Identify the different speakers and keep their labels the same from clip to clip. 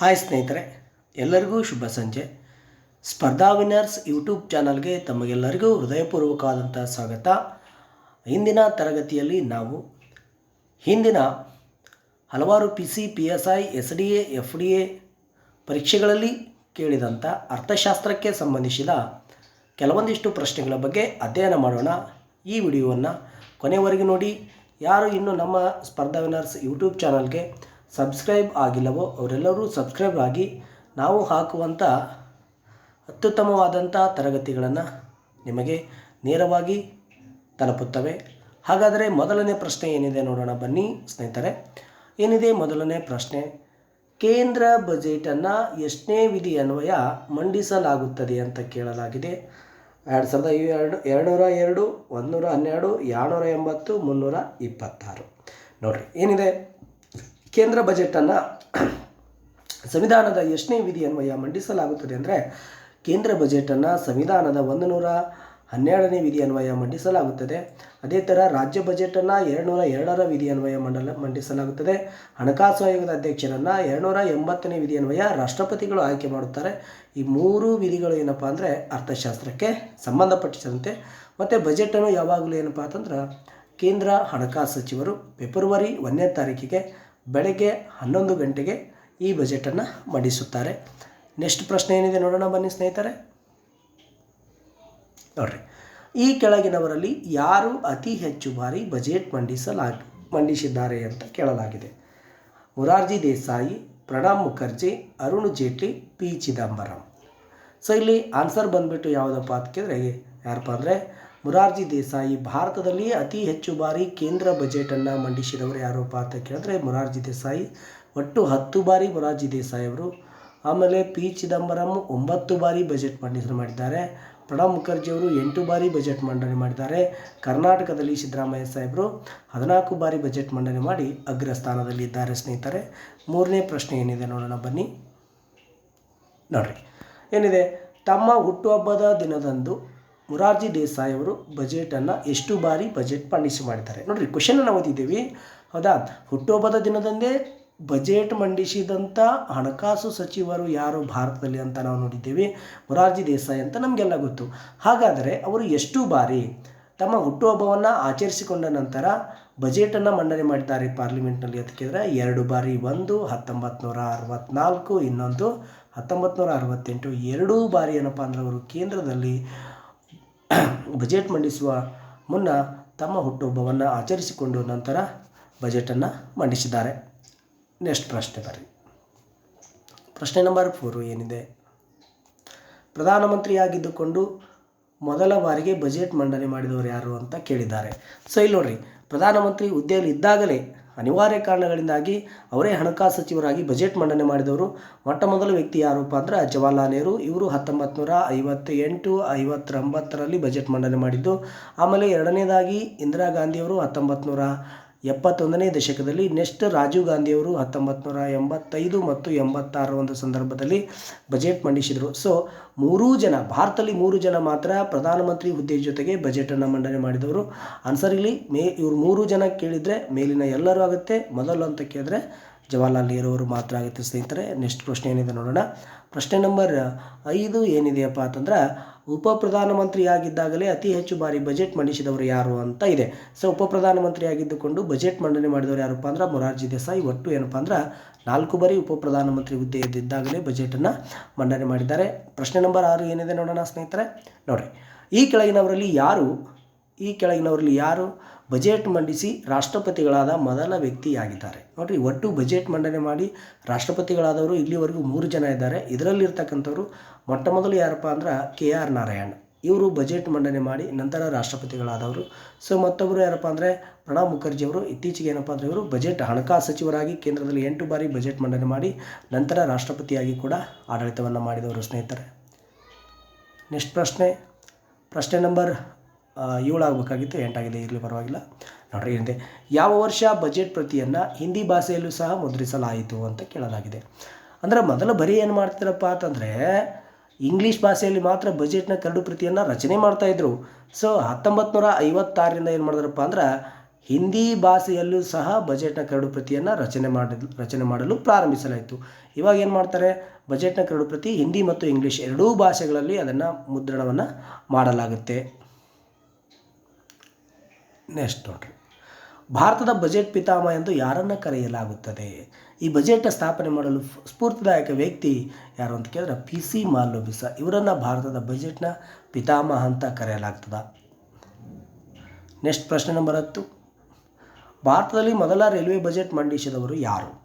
Speaker 1: Hi ಸ್ನೇಹಿತರೆ, ಎಲ್ಲರಿಗೂ ಶುಭ ಸಂಜೆ. ಸ್ಪರ್ಧಾ ವಿನ್ನರ್ಸ್ ಯೂಟ್ಯೂಬ್ ಚಾನಲ್ಗೆ ತಮಗೆಲ್ಲರಿಗೂ ಹೃದಯಪೂರ್ವಕವಾದಂಥ ಸ್ವಾಗತ. ಇಂದಿನ ತರಗತಿಯಲ್ಲಿ ನಾವು ಹಿಂದಿನ ಹಲವಾರು P C, P S I, S D A, F D A ಪರೀಕ್ಷೆಗಳಲ್ಲಿ ಕೇಳಿದಂಥ ಅರ್ಥಶಾಸ್ತ್ರಕ್ಕೆ ಸಂಬಂಧಿಸಿದ ಕೆಲವೊಂದಿಷ್ಟು ಪ್ರಶ್ನೆಗಳ ಬಗ್ಗೆ ಅಧ್ಯಯನ ಮಾಡೋಣ. ಈ ವಿಡಿಯೋವನ್ನು ಕೊನೆವರೆಗೆ ನೋಡಿ. ಯಾರು ಇನ್ನೂ ನಮ್ಮ ಸ್ಪರ್ಧಾ ವಿನರ್ಸ್ ಯೂಟ್ಯೂಬ್ ಚಾನಲ್ಗೆ ಸಬ್ಸ್ಕ್ರೈಬ್ ಆಗಿಲ್ಲವೋ ಅವರೆಲ್ಲರೂ ಸಬ್ಸ್ಕ್ರೈಬ್ ಆಗಿ ನಾವು ಹಾಕುವಂಥ ಅತ್ಯುತ್ತಮವಾದಂಥ ತರಗತಿಗಳನ್ನು ನಿಮಗೆ ನೇರವಾಗಿ ತಲುಪುತ್ತವೆ. ಹಾಗಾದರೆ ಮೊದಲನೇ ಪ್ರಶ್ನೆ ಏನಿದೆ ನೋಡೋಣ ಬನ್ನಿ ಸ್ನೇಹಿತರೆ. ಏನಿದೆ ಮೊದಲನೇ ಪ್ರಶ್ನೆ? ಕೇಂದ್ರ ಬಜೆಟನ್ನು ಎಷ್ಟನೇ ವಿಧಿ ಅನ್ವಯ ಮಂಡಿಸಲಾಗುತ್ತದೆ ಅಂತ ಕೇಳಲಾಗಿದೆ. ಎರಡು ಸಾವಿರದ ಎರಡು ಎರಡುನೂರ ಎರಡು, ಒಂದುನೂರ ಹನ್ನೆರಡು ಏಳ್ನೂರ ಎಂಬತ್ತು, ಮುನ್ನೂರ ಇಪ್ಪತ್ತಾರು. ನೋಡಿರಿ, ಏನಿದೆ? ಕೇಂದ್ರ ಬಜೆಟನ್ನು ಸಂವಿಧಾನದ ಎಷ್ಟನೇ ವಿಧಿ ಅನ್ವಯ ಮಂಡಿಸಲಾಗುತ್ತದೆ ಅಂದರೆ ಕೇಂದ್ರ ಬಜೆಟನ್ನು ಸಂವಿಧಾನದ ಒಂದು ನೂರ ಹನ್ನೆರಡನೇ ವಿಧಿ ಅನ್ವಯ ಮಂಡಿಸಲಾಗುತ್ತದೆ. ಅದೇ ಥರ ರಾಜ್ಯ ಬಜೆಟನ್ನು ಎರಡುನೂರ ಎರಡರ ವಿಧಿ ಅನ್ವಯ ಮಂಡಲ ಮಂಡಿಸಲಾಗುತ್ತದೆ. ಹಣಕಾಸು ಆಯೋಗದ ಅಧ್ಯಕ್ಷರನ್ನು ಎರಡುನೂರ ಎಂಬತ್ತನೇ ವಿಧಿ ಅನ್ವಯ ರಾಷ್ಟ್ರಪತಿಗಳು ಆಯ್ಕೆ ಮಾಡುತ್ತಾರೆ. ಈ ಮೂರು ವಿಧಿಗಳು ಏನಪ್ಪ ಅಂದರೆ ಅರ್ಥಶಾಸ್ತ್ರಕ್ಕೆ ಸಂಬಂಧಪಟ್ಟಿದಂತೆ ಮತ್ತು ಬಜೆಟನ್ನು ಯಾವಾಗಲೂ ಏನಪ್ಪ ಅಂತಂದ್ರೆ ಕೇಂದ್ರ ಹಣಕಾಸು ಸಚಿವರು ಫೆಬ್ರವರಿ ಒಂದನೇ ತಾರೀಕಿಗೆ ಬೆಳಗ್ಗೆ ಹನ್ನೊಂದು ಗಂಟೆಗೆ ಈ ಬಜೆಟನ್ನು ಮಂಡಿಸುತ್ತಾರೆ. ನೆಕ್ಸ್ಟ್ ಪ್ರಶ್ನೆ ಏನಿದೆ ನೋಡೋಣ ಬನ್ನಿ ಸ್ನೇಹಿತರೆ. ನೋಡ್ರಿ, ಈ ಕೆಳಗಿನವರಲ್ಲಿ ಯಾರು ಅತಿ ಹೆಚ್ಚು ಬಾರಿ ಬಜೆಟ್ ಮಂಡಿಸಲಾಗ ಮಂಡಿಸಿದ್ದಾರೆ ಅಂತ ಕೇಳಲಾಗಿದೆ. ಮುರಾರ್ಜಿ ದೇಸಾಯಿ, ಪ್ರಣಬ್ ಮುಖರ್ಜಿ, ಅರುಣ್ ಜೇಟ್ಲಿ, ಪಿ ಚಿದಂಬರಂ. ಸೊ ಇಲ್ಲಿ ಆನ್ಸರ್ ಬಂದುಬಿಟ್ಟು ಯಾವುದಪ್ಪ ಅಂತ ಕೇಳಿದ್ರೆ ಯಾರಪ್ಪ ಅಂದರೆ ಮುರಾರ್ಜಿ ದೇಸಾಯಿ ಭಾರತದಲ್ಲಿ ಅತಿ ಹೆಚ್ಚು ಬಾರಿ ಕೇಂದ್ರ ಬಜೆಟನ್ನು ಮಂಡಿಸಿದವರು ಯಾರಪ್ಪ ಅಂತ ಕೇಳಿದ್ರೆ ಮುರಾರ್ಜಿ ದೇಸಾಯಿ. ಒಟ್ಟು ಹತ್ತು ಬಾರಿ ಮುರಾರ್ಜಿ ದೇಸಾಯಿ ಅವರು. ಆಮೇಲೆ ಪಿ ಚಿದಂಬರಂ ಒಂಬತ್ತು ಬಾರಿ ಬಜೆಟ್ ಮಂಡನೆ ಮಾಡಿದ್ದಾರೆ. ಪ್ರಣಬ್ ಮುಖರ್ಜಿ ಅವರು ಎಂಟು ಬಾರಿ ಬಜೆಟ್ ಮಂಡನೆ ಮಾಡಿದ್ದಾರೆ. ಕರ್ನಾಟಕದಲ್ಲಿ ಸಿದ್ದರಾಮಯ್ಯ ಸಾಹೇಬರು ಹದಿನಾಲ್ಕು ಬಾರಿ ಬಜೆಟ್ ಮಂಡನೆ ಮಾಡಿ ಅಗ್ರ ಸ್ಥಾನದಲ್ಲಿ ಇದ್ದಾರೆ ಸ್ನೇಹಿತರೆ. ಮೂರನೇ ಪ್ರಶ್ನೆ ಏನಿದೆ ನೋಡೋಣ, ಬನ್ನಿ. ನೋಡ್ರಿ. ಏನಿದೆ? ತಮ್ಮ ಹುಟ್ಟುಹಬ್ಬದ ದಿನದಂದು ಮುರಾರ್ಜಿ ದೇಸಾಯಿ ಅವರು ಬಜೆಟನ್ನು ಎಷ್ಟು ಬಾರಿ ಬಜೆಟ್ ಮಂಡಿಸಿ ಮಾಡಿದ್ದಾರೆ ನೋಡ್ರಿ ಕ್ವಶನನ್ನು ಓದಿದ್ದೀವಿ. ಹೌದಾ? ಹುಟ್ಟುಹಬ್ಬದ ದಿನದಂದೇ ಬಜೆಟ್ ಮಂಡಿಸಿದಂಥ ಹಣಕಾಸು ಸಚಿವರು ಯಾರು ಭಾರತದಲ್ಲಿ ಅಂತ ನಾವು ನೋಡಿದ್ದೇವೆ. ಮುರಾರ್ಜಿ ದೇಸಾಯಿ ಅಂತ ನಮಗೆಲ್ಲ ಗೊತ್ತು. ಹಾಗಾದರೆ ಅವರು ಎಷ್ಟು ಬಾರಿ ತಮ್ಮ ಹುಟ್ಟುಹಬ್ಬವನ್ನು ಆಚರಿಸಿಕೊಂಡ ನಂತರ ಬಜೆಟನ್ನು ಮಂಡನೆ ಮಾಡಿದ್ದಾರೆ ಪಾರ್ಲಿಮೆಂಟ್ನಲ್ಲಿ ಅದಕ್ಕೆ ಕೇಳಿದ್ರೆ ಎರಡು ಬಾರಿ ಒಂದು ಹತ್ತೊಂಬತ್ತು ನೂರ ಅರವತ್ತ್ನಾಲ್ಕು ಇನ್ನೊಂದು ಹತ್ತೊಂಬತ್ತು ನೂರ ಅರವತ್ತೆಂಟು, ಎರಡೂ ಬಾರಿ ಏನಪ್ಪ ಅಂದ್ರೆ ಅವರು ಕೇಂದ್ರದಲ್ಲಿ ಬಜೆಟ್ ಮಂಡಿಸುವ ಮುನ್ನ ತಮ್ಮ ಹುಟ್ಟುಹಬ್ಬವನ್ನು ಆಚರಿಸಿಕೊಂಡು ನಂತರ ಬಜೆಟನ್ನು ಮಂಡಿಸಿದ್ದಾರೆ. ನೆಕ್ಸ್ಟ್ ಪ್ರಶ್ನೆ ಬರ್ರಿ. ಪ್ರಶ್ನೆ ನಂಬರ್ ಫೋರ್ ಏನಿದೆ? ಪ್ರಧಾನಮಂತ್ರಿಯಾಗಿದ್ದುಕೊಂಡು ಮೊದಲ ಬಾರಿಗೆ ಬಜೆಟ್ ಮಂಡನೆ ಮಾಡಿದವರು ಯಾರು ಅಂತ ಕೇಳಿದ್ದಾರೆ. ಸೊ ಇಲ್ಲಿ ನೋಡ್ರಿ, ಪ್ರಧಾನಮಂತ್ರಿ ಹುದ್ದೆಯಲ್ಲಿ ಇದ್ದಾಗಲೇ ಅನಿವಾರ್ಯ ಕಾರಣಗಳಿಂದಾಗಿ ಅವರೇ ಹಣಕಾಸು ಸಚಿವರಾಗಿ ಬಜೆಟ್ ಮಂಡನೆ ಮಾಡಿದವರು. ಮೊಟ್ಟ ಮೊದಲ ವ್ಯಕ್ತಿ ಯಾರಪ್ಪ ಅಂದ್ರೆ ಜವಾಹರ್ಲಾಲ್ ನೆಹರು. ಇವರು ಹತ್ತೊಂಬತ್ತು ನೂರ ಐವತ್ತ ಎಂಟು ಐವತ್ತೊಂಬತ್ತರಲ್ಲಿ ಬಜೆಟ್ ಮಂಡನೆ ಮಾಡಿದ್ದು. ಆಮೇಲೆ ಎರಡನೇದಾಗಿ ಇಂದಿರಾ ಗಾಂಧಿಯವರು ಹತ್ತೊಂಬತ್ತು ನೂರ ಎಪ್ಪತ್ತೊಂದನೇ ದಶಕದಲ್ಲಿ ನೆಕ್ಸ್ಟ್ ರಾಜೀವ್ ಗಾಂಧಿಯವರು ಹತ್ತೊಂಬತ್ತು ನೂರ ಎಂಬತ್ತೈದು ಮತ್ತು ಎಂಬತ್ತಾರ ಒಂದು ಸಂದರ್ಭದಲ್ಲಿ ಬಜೆಟ್ ಮಂಡಿಸಿದರು. ಸೊ, ಮೂರೂ ಜನ, ಭಾರತದಲ್ಲಿ ಮೂರು ಜನ ಮಾತ್ರ ಪ್ರಧಾನಮಂತ್ರಿ ಹುದ್ದೆ ಜೊತೆಗೆ ಬಜೆಟನ್ನು ಮಂಡನೆ ಮಾಡಿದವರು. ಆನ್ಸರ್ ಇಲ್ಲಿ, ಮೇ, ಇವರು ಮೂರು ಜನ ಕೇಳಿದರೆ ಮೇಲಿನ ಎಲ್ಲರೂ ಆಗುತ್ತೆ. ಮೊದಲು ಅಂತ ಕೇಳಿದ್ರೆ ಜವಾಹರ್ಲಾಲ್ ನೆಹರು ಅವರು ಮಾತ್ರ ಆಗುತ್ತೆ ಸ್ನೇಹಿತರೆ. ನೆಕ್ಸ್ಟ್ ಪ್ರಶ್ನೆ ಏನಿದೆ ನೋಡೋಣ. ಪ್ರಶ್ನೆ ನಂಬರ್ ಐದು ಏನಿದೆಯಪ್ಪ ಅಂತಂದ್ರೆ ಉಪ ಪ್ರಧಾನಮಂತ್ರಿಯಾಗಿದ್ದಾಗಲೇ ಅತಿ ಹೆಚ್ಚು ಬಾರಿ ಬಜೆಟ್ ಮಂಡಿಸಿದವರು ಯಾರು ಅಂತ ಇದೆ. ಸೊ ಉಪ ಪ್ರಧಾನಮಂತ್ರಿ ಆಗಿದ್ದುಕೊಂಡು ಬಜೆಟ್ ಮಂಡನೆ ಮಾಡಿದವರು ಯಾರಪ್ಪ ಅಂದ್ರೆ ಮೊರಾರ್ಜಿ ದೇಸಾಯಿ. ಒಟ್ಟು ಏನಪ್ಪ ಅಂದ್ರೆ ನಾಲ್ಕು ಬಾರಿ ಉಪ ಪ್ರಧಾನಮಂತ್ರಿ ಹುದ್ದೆ ಇದ್ದಿದ್ದಾಗಲೇ ಬಜೆಟನ್ನು ಮಂಡನೆ ಮಾಡಿದ್ದಾರೆ. ಪ್ರಶ್ನೆ ನಂಬರ್ ಆರು ಏನಿದೆ ನೋಡೋಣ ಸ್ನೇಹಿತರೆ. ನೋಡಿರಿ, ಈ ಕೆಳಗಿನವರಲ್ಲಿ ಯಾರು ಈ ಕೆಳಗಿನವರಲ್ಲಿ ಯಾರು? ಬಜೆಟ್ ಮಂಡಿಸಿ ರಾಷ್ಟ್ರಪತಿಗಳಾದ ಮೊದಲ ವ್ಯಕ್ತಿಯಾಗಿದ್ದಾರೆ. ನೋಡಿರಿ, ಒಟ್ಟು ಬಜೆಟ್ ಮಂಡನೆ ಮಾಡಿ ರಾಷ್ಟ್ರಪತಿಗಳಾದವರು ಇಲ್ಲಿವರೆಗೂ ಮೂರು ಜನ ಇದ್ದಾರೆ. ಇದರಲ್ಲಿರ್ತಕ್ಕಂಥವ್ರು ಮೊಟ್ಟ ಮೊದಲು ಯಾರಪ್ಪ ಅಂದ್ರೆ ಕೆ ಆರ್ ನಾರಾಯಣ್. ಇವರು ಬಜೆಟ್ ಮಂಡನೆ ಮಾಡಿ ನಂತರ ರಾಷ್ಟ್ರಪತಿಗಳಾದವರು. ಸೊ ಮತ್ತೊಬ್ಬರು ಯಾರಪ್ಪ ಅಂದರೆ ಪ್ರಣಬ್ ಮುಖರ್ಜಿ ಅವರು. ಇತ್ತೀಚೆಗೆ ಏನಪ್ಪ ಅಂದರೆ ಇವರು ಬಜೆಟ್ ಹಣಕಾಸು ಸಚಿವರಾಗಿ ಕೇಂದ್ರದಲ್ಲಿ ಎಂಟು ಬಾರಿ ಬಜೆಟ್ ಮಂಡನೆ ಮಾಡಿ ನಂತರ ರಾಷ್ಟ್ರಪತಿಯಾಗಿ ಕೂಡ ಆಡಳಿತವನ್ನು ಮಾಡಿದವರು ಸ್ನೇಹಿತರೆ. ನೆಕ್ಸ್ಟ್ ಪ್ರಶ್ನೆ. ಪ್ರಶ್ನೆ ನಂಬರ್ ಏಳು ಆಗಬೇಕಾಗಿತ್ತು ಎಂಟಾಗಿದೆ, ಇರಲಿ ಪರವಾಗಿಲ್ಲ. ನೋಡ್ರಿ, ಏನಿದೆ. ಯಾವ ವರ್ಷ ಬಜೆಟ್ ಪ್ರತಿಯನ್ನು ಹಿಂದಿ ಭಾಷೆಯಲ್ಲೂ ಸಹ ಮುದ್ರಿಸಲಾಯಿತು ಅಂತ ಕೇಳಲಾಗಿದೆ. ಅಂದರೆ ಮೊದಲು ಬರೀ ಏನು ಮಾಡ್ತಿರಪ್ಪ ಅಂತಂದರೆ, ಇಂಗ್ಲೀಷ್ ಭಾಷೆಯಲ್ಲಿ ಮಾತ್ರ ಬಜೆಟ್ನ ಕರಡು ಪ್ರತಿಯನ್ನು ರಚನೆ ಮಾಡ್ತಾಯಿದ್ರು ಸೊ ಹತ್ತೊಂಬತ್ತು ನೂರ ಐವತ್ತಾರರಿಂದ ಏನು ಮಾಡಿದ್ರಪ್ಪ ಅಂದ್ರೆ, ಹಿಂದಿ ಭಾಷೆಯಲ್ಲೂ ಸಹ ಬಜೆಟ್ನ ಕರಡು ಪ್ರತಿಯನ್ನು ರಚನೆ ಮಾಡ, ರಚನೆ ಮಾಡಲು ಪ್ರಾರಂಭಿಸಲಾಯಿತು. ಇವಾಗ ಏನು ಮಾಡ್ತಾರೆ ಬಜೆಟ್ನ ಕರಡು ಪ್ರತಿ ಹಿಂದಿ ಮತ್ತು ಇಂಗ್ಲೀಷ್ ಎರಡೂ ಭಾಷೆಗಳಲ್ಲಿ ಅದನ್ನು ಮುದ್ರಣವನ್ನು ಮಾಡಲಾಗುತ್ತೆ. ನೆಕ್ಸ್ಟ್ ನೋಡ್ರಿ. ಭಾರತದ ಬಜೆಟ್ ಪಿತಾಮಹ ಎಂದು ಯಾರನ್ನು ಕರೆಯಲಾಗುತ್ತದೆ? ಈ ಬಜೆಟ್ ಸ್ಥಾಪನೆ ಮಾಡಲು ಸ್ಫೂರ್ತಿದಾಯಕ ವ್ಯಕ್ತಿ ಯಾರು ಅಂತ ಕೇಳಿದ್ರೆ ಪಿ ಸಿ ಮಾಲ್ಲೋಬಿಸ. ಇವರನ್ನು ಭಾರತದ ಬಜೆಟ್ನ ಪಿತಾಮಹ ಅಂತ ಕರೆಯಲಾಗ್ತದ. ನೆಕ್ಸ್ಟ್ ಪ್ರಶ್ನೆ ನಂಬರ್ ಹತ್ತು. ಭಾರತದಲ್ಲಿ ಮೊದಲ ರೈಲ್ವೆ ಬಜೆಟ್ ಮಂಡಿಸಿದವರು ಯಾರು?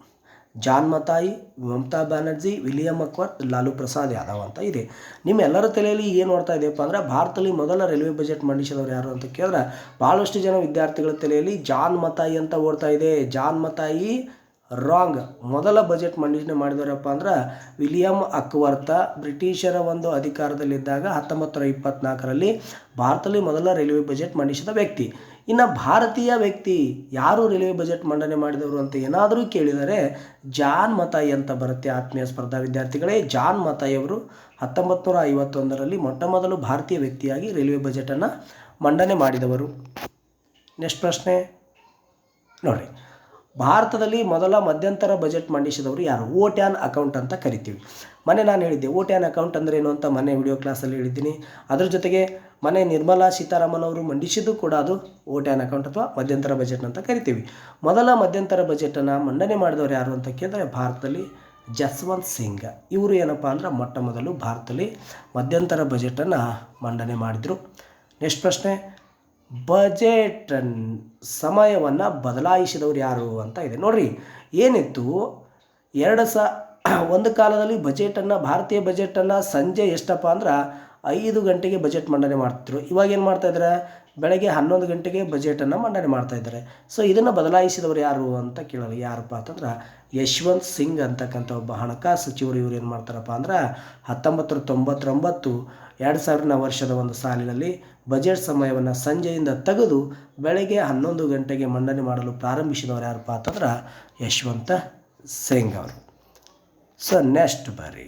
Speaker 1: John Mathai, Mamata Banerjee, William Acworth Lalu Prasad Yadav ಅಂತ ಇದೆ. ನಿಮ್ಮೆಲ್ಲರ ತಲೆಯಲ್ಲಿ ಏನು ನೋಡ್ತಾ ಇದೆಯಪ್ಪ ಅಂದರೆ ಭಾರತದಲ್ಲಿ ಮೊದಲ ರೈಲ್ವೆ ಬಜೆಟ್ ಮಂಡಿಸಿದವರು ಯಾರು ಅಂತ ಕೇಳಿದ್ರೆ ಭಾಳಷ್ಟು ಜನ ವಿದ್ಯಾರ್ಥಿಗಳ ತಲೆಯಲ್ಲಿ ಜಾನ್ ಮತಾಯಿ ಅಂತ ಓಡ್ತಾ ಇದೆ. ಜಾನ್ ಮತಾಯಿ ರಾಂಗ್ ಮೊದಲ ಬಜೆಟ್ ಮಂಡನೆ ಮಾಡಿದವರಪ್ಪ ಅಂದ್ರೆ ವಿಲಿಯಂ ಅಕ್ವರ್ತ. ಬ್ರಿಟಿಷರ ಒಂದು ಅಧಿಕಾರದಲ್ಲಿದ್ದಾಗ ಹತ್ತೊಂಬತ್ತು ನೂರ ಇಪ್ಪತ್ನಾಲ್ಕರಲ್ಲಿ ಭಾರತದಲ್ಲಿ ಮೊದಲ ರೈಲ್ವೆ ಬಜೆಟ್ ಮಂಡಿಸಿದ ವ್ಯಕ್ತಿ. ಇನ್ನು ಭಾರತೀಯ ವ್ಯಕ್ತಿ ಯಾರು ರೈಲ್ವೆ ಬಜೆಟ್ ಮಂಡನೆ ಮಾಡಿದವರು ಅಂತ ಏನಾದರೂ ಕೇಳಿದರೆ ಜಾನ್ ಮತಾಯಿ ಅಂತ ಬರುತ್ತೆ ಆತ್ಮೀಯ ಸ್ಪರ್ಧಾ ವಿದ್ಯಾರ್ಥಿಗಳೇ. ಜಾನ್ ಮತಾಯಿ ಅವರು ಹತ್ತೊಂಬತ್ತು ನೂರ ಐವತ್ತೊಂದರಲ್ಲಿ ಮೊಟ್ಟ ಮೊದಲು ಭಾರತೀಯ ವ್ಯಕ್ತಿಯಾಗಿ ರೈಲ್ವೆ ಬಜೆಟನ್ನು ಮಂಡನೆ ಮಾಡಿದವರು. ನೆಕ್ಸ್ಟ್ ಪ್ರಶ್ನೆ. ನೋಡಿ ಭಾರತದಲ್ಲಿ ಮೊದಲ ಮಧ್ಯಂತರ ಬಜೆಟ್ ಮಂಡಿಸಿದವರು ಯಾರು? ಓಟ್ಯಾನ್ ಅಕೌಂಟ್ ಅಂತ ಕರಿತೀವಿ. ಮನೆ ನಾನು ಹೇಳಿದ್ದೆ, ಓಟ್ಯಾನ್ ಅಕೌಂಟ್ ಅಂದರೆ ಏನು ಅಂತ ಮನೆ ವಿಡಿಯೋ ಕ್ಲಾಸಲ್ಲಿ ಹೇಳಿದ್ದೀನಿ. ಅದ್ರ ಜೊತೆಗೆ ಮನೆ ನಿರ್ಮಲಾ ಸೀತಾರಾಮನ್ ಅವರು ಮಂಡಿಸಿದ್ದು ಕೂಡ ಅದು ಓಟ್ಯಾನ್ ಅಕೌಂಟ್ ಅಥವಾ ಮಧ್ಯಂತರ ಬಜೆಟ್ ಅಂತ ಕರಿತೀವಿ. ಮೊದಲ ಮಧ್ಯಂತರ ಬಜೆಟನ್ನು ಮಂಡನೆ ಮಾಡಿದವರು ಯಾರು ಅಂತ ಕೇಳಿದ್ರೆ ಭಾರತದಲ್ಲಿ ಜಸ್ವಂತ್ ಸಿಂಗ್. ಇವರು ಏನಪ್ಪ ಅಂದ್ರೆ ಮೊಟ್ಟ ಮೊದಲು ಭಾರತದಲ್ಲಿ ಮಧ್ಯಂತರ ಬಜೆಟನ್ನು ಮಂಡನೆ ಮಾಡಿದರು. ನೆಕ್ಸ್ಟ್ ಪ್ರಶ್ನೆ ಬಜೆಟ್ ಸಮಯವನ್ನು ಬದಲಾಯಿಸಿದವರು ಯಾರು ಅಂತ ಇದೆ. ನೋಡ್ರಿ, ಏನಿತ್ತು? ಎರಡು ಸ, ಒಂದು ಕಾಲದಲ್ಲಿ ಬಜೆಟನ್ನು ಭಾರತೀಯ ಬಜೆಟನ್ನು ಸಂಜೆ ಎಷ್ಟಪ್ಪ ಅಂದ್ರೆ ಐದು ಗಂಟೆಗೆ ಬಜೆಟ್ ಮಂಡನೆ ಮಾಡ್ತಿದ್ರು. ಇವಾಗ ಏನು ಮಾಡ್ತಾ ಇದ್ದಾರೆ ಬೆಳಗ್ಗೆ ಹನ್ನೊಂದು ಗಂಟೆಗೆ ಬಜೆಟನ್ನು ಮಂಡನೆ ಮಾಡ್ತಾ ಇದ್ದಾರೆ ಸೊ ಇದನ್ನು ಬದಲಾಯಿಸಿದವರು ಯಾರು ಅಂತ ಕೇಳೋರು ಯಾರಪ್ಪ ಅಂತಂದ್ರೆ ಯಶವಂತ್ ಸಿಂಗ್ ಅಂತಕ್ಕಂಥ ಒಬ್ಬ ಹಣಕಾಸು ಸಚಿವರು ಇವ್ರು ಏನು ಮಾಡ್ತಾರಪ್ಪ ಅಂದ್ರೆ ಹತ್ತೊಂಬತ್ತು ತೊಂಬತ್ತೊಂಬತ್ತು, ಎರಡು ಸಾವಿರನ ವರ್ಷದ ಒಂದು ಸಾಲಿನಲ್ಲಿ ಬಜೆಟ್ ಸಮಯವನ್ನು ಸಂಜೆಯಿಂದ ತೆಗೆದು ಬೆಳಗ್ಗೆ ಹನ್ನೊಂದು ಗಂಟೆಗೆ ಮಂಡನೆ ಮಾಡಲು ಪ್ರಾರಂಭಿಸಿದವರು ಯಾರಪ್ಪ ಅಂತಂದ್ರೆ ಯಶವಂತ ಸಿಂಗ್ ಅವರು. ಸೊ ನೆಕ್ಸ್ಟ್ ಬಾರಿ.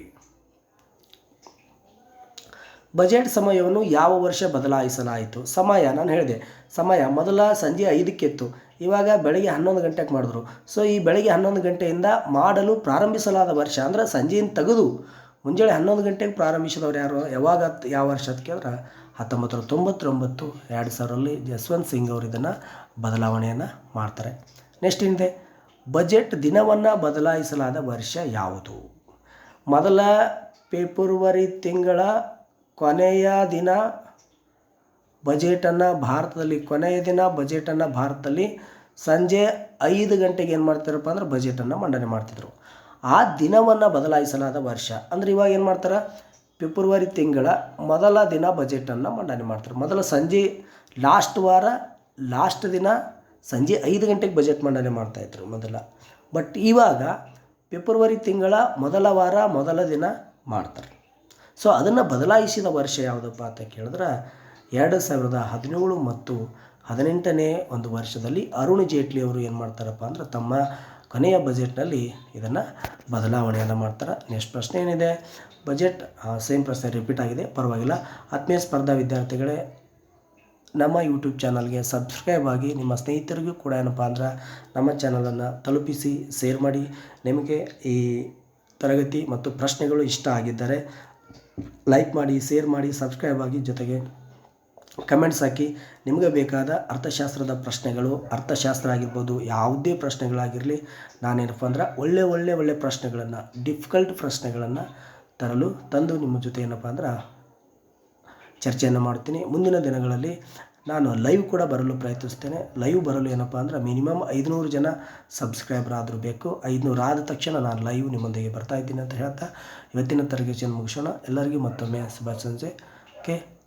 Speaker 1: ಬಜೆಟ್ ಸಮಯವನ್ನು ಯಾವ ವರ್ಷ ಬದಲಾಯಿಸಲಾಯಿತು? ಸಮಯ, ನಾನು ಹೇಳಿದೆ, ಸಮಯ ಮೊದಲ ಸಂಜೆ ಐದಕ್ಕಿತ್ತು. ಇವಾಗ ಬೆಳಗ್ಗೆ ಹನ್ನೊಂದು ಗಂಟೆಗೆ ಮಾಡಿದ್ರು. ಸೊ ಈ ಬೆಳಗ್ಗೆ ಹನ್ನೊಂದು ಗಂಟೆಯಿಂದ ಮಾಡಲು ಪ್ರಾರಂಭಿಸಲಾದ ವರ್ಷ ಅಂದರೆ ಸಂಜೆಯಿಂದ ತೆಗೆದು ಮುಂಜಾನೆ ಹನ್ನೊಂದು ಗಂಟೆಗೆ ಪ್ರಾರಂಭಿಸಿದವರು ಯಾರು? ಯಾವಾಗ, ಯಾವ ವರ್ಷ ಅಂತ ಕೇಳಿದ್ರೆ ಹತ್ತೊಂಬತ್ತು ನೂರ ತೊಂಬತ್ತೊಂಬತ್ತು, ಎರಡು ಸಾವಿರದಲ್ಲಿ ಜಸ್ವಂತ್ ಸಿಂಗ್ ಅವರು ಇದನ್ನು ಬದಲಾವಣೆಯನ್ನು ಮಾಡ್ತಾರೆ. ನೆಕ್ಸ್ಟ್ ಏನಿದೆ ಬಜೆಟ್ ದಿನವನ್ನು ಬದಲಾಯಿಸಲಾದ ವರ್ಷ ಯಾವುದು? ಮೊದಲ ಫೆಬ್ರವರಿ ತಿಂಗಳ ಕೊನೆಯ ದಿನ ಬಜೆಟನ್ನು ಭಾರತದಲ್ಲಿ, ಕೊನೆಯ ದಿನ ಬಜೆಟನ್ನು ಭಾರತದಲ್ಲಿ ಸಂಜೆ ಐದು ಗಂಟೆಗೆ ಏನು ಮಾಡ್ತಾರಪ್ಪ ಅಂದ್ರೆ ಬಜೆಟನ್ನು ಮಂಡನೆ ಮಾಡ್ತಿದ್ರು. ಆ ದಿನವನ್ನು ಬದಲಾಯಿಸಲಾದ ವರ್ಷ ಅಂದರೆ ಇವಾಗ ಏನು ಮಾಡ್ತಾರೆ? ಫೆಬ್ರವರಿ ತಿಂಗಳ ಮೊದಲ ದಿನ ಬಜೆಟನ್ನು ಮಂಡನೆ ಮಾಡ್ತಾರೆ. ಮೊದಲ ಸಂಜೆ ಲಾಸ್ಟ್ ವಾರ ಲಾಸ್ಟ್ ದಿನ ಸಂಜೆ ಐದು ಗಂಟೆಗೆ ಬಜೆಟ್ ಮಂಡನೆ ಮಾಡ್ತಾಯಿದ್ರು ಮೊದಲ. ಬಟ್ ಇವಾಗ ಫೆಬ್ರವರಿ ತಿಂಗಳ ಮೊದಲ ವಾರ, ಮೊದಲ ದಿನ ಮಾಡ್ತಾರೆ. ಸೊ ಅದನ್ನು ಬದಲಾಯಿಸಿದ ವರ್ಷ ಯಾವುದಪ್ಪ ಅಂತ ಕೇಳಿದ್ರೆ, ಎರಡು ಸಾವಿರದ ಹದಿನೇಳು ಮತ್ತು ಹದಿನೆಂಟನೇ ಒಂದು ವರ್ಷದಲ್ಲಿ ಅರುಣ್ ಜೇಟ್ಲಿ ಅವರು ಏನು ಮಾಡ್ತಾರಪ್ಪ ಅಂದ್ರೆ ತಮ್ಮ ಕೊನೆಯ ಬಜೆಟ್ನಲ್ಲಿ ಇದನ್ನು ಬದಲಾವಣೆಯನ್ನು ಮಾಡ್ತಾರೆ. ನೆಕ್ಸ್ಟ್ ಪ್ರಶ್ನೆ ಏನಿದೆ? ಬಜೆಟ್ ಸೇಮ್ ಪ್ರಶ್ನೆ ರಿಪೀಟ್ ಆಗಿದೆ. ಪರವಾಗಿಲ್ಲ. ಆತ್ಮೀಯ ಸ್ಪರ್ಧಾ ವಿದ್ಯಾರ್ಥಿಗಳೇ, ನಮ್ಮ ಯೂಟ್ಯೂಬ್ ಚಾನಲ್ಗೆ ಸಬ್ಸ್ಕ್ರೈಬ್ ಆಗಿ ನಿಮ್ಮ ಸ್ನೇಹಿತರಿಗೂ ಕೂಡ ಏನಪ್ಪ ಅಂದ್ರೆ ನಮ್ಮ ಚಾನಲನ್ನು ತಲುಪಿಸಿ ಶೇರ್ ಮಾಡಿ. ನಿಮಗೆ ಈ ತರಗತಿ ಮತ್ತು ಪ್ರಶ್ನೆಗಳು ಇಷ್ಟ ಆಗಿದ್ದರೆ ಲೈಕ್ ಮಾಡಿ ಶೇರ್ ಮಾಡಿ ಸಬ್ಸ್ಕ್ರೈಬ್ ಆಗಿ ಜೊತೆಗೆ ಕಮೆಂಟ್ಸ್ ಹಾಕಿ. ನಿಮಗೆ ಬೇಕಾದ ಅರ್ಥಶಾಸ್ತ್ರದ ಪ್ರಶ್ನೆಗಳು, ಅರ್ಥಶಾಸ್ತ್ರ ಆಗಿರ್ಬೋದು, ಯಾವುದೇ ಪ್ರಶ್ನೆಗಳಾಗಿರಲಿ, ನಾನೇನಪ್ಪ ಅಂದ್ರೆ ಒಳ್ಳೆ ಒಳ್ಳೆ ಒಳ್ಳೆ ಪ್ರಶ್ನೆಗಳನ್ನು ಡಿಫಿಕಲ್ಟ್ ಪ್ರಶ್ನೆಗಳನ್ನು ತರಲು ತಂದು ನಿಮ್ಮ ಜೊತೆ ಏನಪ್ಪ ಅಂದ್ರೆ ಚರ್ಚೆಯನ್ನು ಮಾಡ್ತೀನಿ ಮುಂದಿನ ದಿನಗಳಲ್ಲಿ ನಾನು ಲೈವ್ ಕೂಡ ಬರಲು ಪ್ರಯತ್ನಿಸ್ತೇನೆ. ಲೈವ್ ಬರಲು ಏನಪ್ಪ ಅಂದ್ರೆ ಮಿನಿಮಮ್ ಐದುನೂರು ಜನ ಸಬ್ಸ್ಕ್ರೈಬರ್ ಆದರೂ ಬೇಕು. ಐದುನೂರು ಆದ ತಕ್ಷಣ ನಾನು ಲೈವ್ ನಿಮ್ಮೊಂದಿಗೆ ಬರ್ತಾ ಇದ್ದೀನಿ ಅಂತ ಹೇಳ್ತಾ, ಇವತ್ತಿನ ತರಗತಿಯನ್ನು ಮುಗಿಸೋಣ. ಎಲ್ಲರಿಗೂ ಮತ್ತೊಮ್ಮೆ ಶುಭ ಸಂಜೆ ಓಕೆ